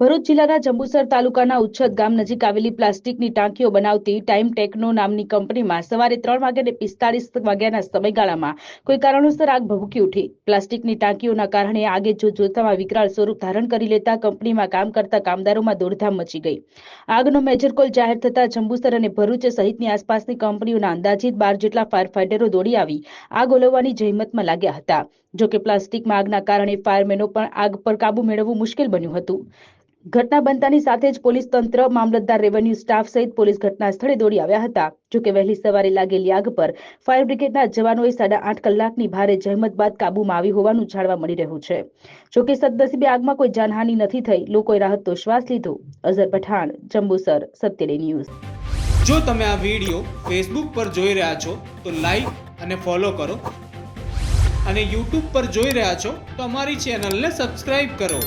ભરૂચ જિલ્લાના જંબુસર તાલુકાના ઉચ્છદ ગામ નજીક આવેલી પ્લાસ્ટિકની ટાંકીઓ બનાવતી ટાઈમ ટેકનો નામની કંપનીમાં સવારે ત્રણ વાગ્યાને પિસ્તાળીસ વાગ્યાના સમયગાળામાં કોઈ કારણોસર આગ ભભૂકી ઉઠી. પ્લાસ્ટિકની ટાંકીઓના કારણે આગે જોતજોતામાં વિકરાળ સ્વરૂપ ધારણ કરી લેતા કંપનીમાં કામ કરતા કામદારોમાં દોડધામ મચી ગઈ. આગનો મેજર કોલ જાહેર થતા જંબુસર અને ભરૂચ સહિતની આસપાસની કંપનીઓના અંદાજિત બાર જેટલા ફાયર ફાઈટરો દોડી આવી. આગ ઓલવવાની જહેમતમાં લાગ્યા હતા. જોકે પ્લાસ્ટિકમાં આગના કારણે ફાયરમેનો પણ આગ પર કાબુ મેળવવું મુશ્કેલ બન્યું હતું. ઘટના બનતાની સાથે જ પોલીસ તંત્ર, મામલતદાર, રેવન્યુ સ્ટાફ સહિત પોલીસ ઘટના સ્થળે દોડી આવ્યા હતા. જોકે વહેલી સવારે લાગેલી આગ પર ફાયર બ્રિગેડના જવાનોએ સાડા આઠ કલાકની ભારે જહેમત બાદ કાબુમાં આવી હોવાનું જાણવા મળી રહ્યું છે. જોકે સદનસીબે આગમાં કોઈ જાનહાનિ નથી થઈ, લોકોએ રાહતનો શ્વાસ લીધો. અઝર પઠાણ, જંબુસર સત્યડે ન્યૂઝ. જો તમે આ વીડિયો ફેસબુક પર જોઈ રહ્યા છો, તો લાઈક અને ફોલો કરો. અને યુટ્યુબ પર જોઈ રહ્યા છો, તો અમારી ચેનલને સબસ્ક્રાઈબ કરો.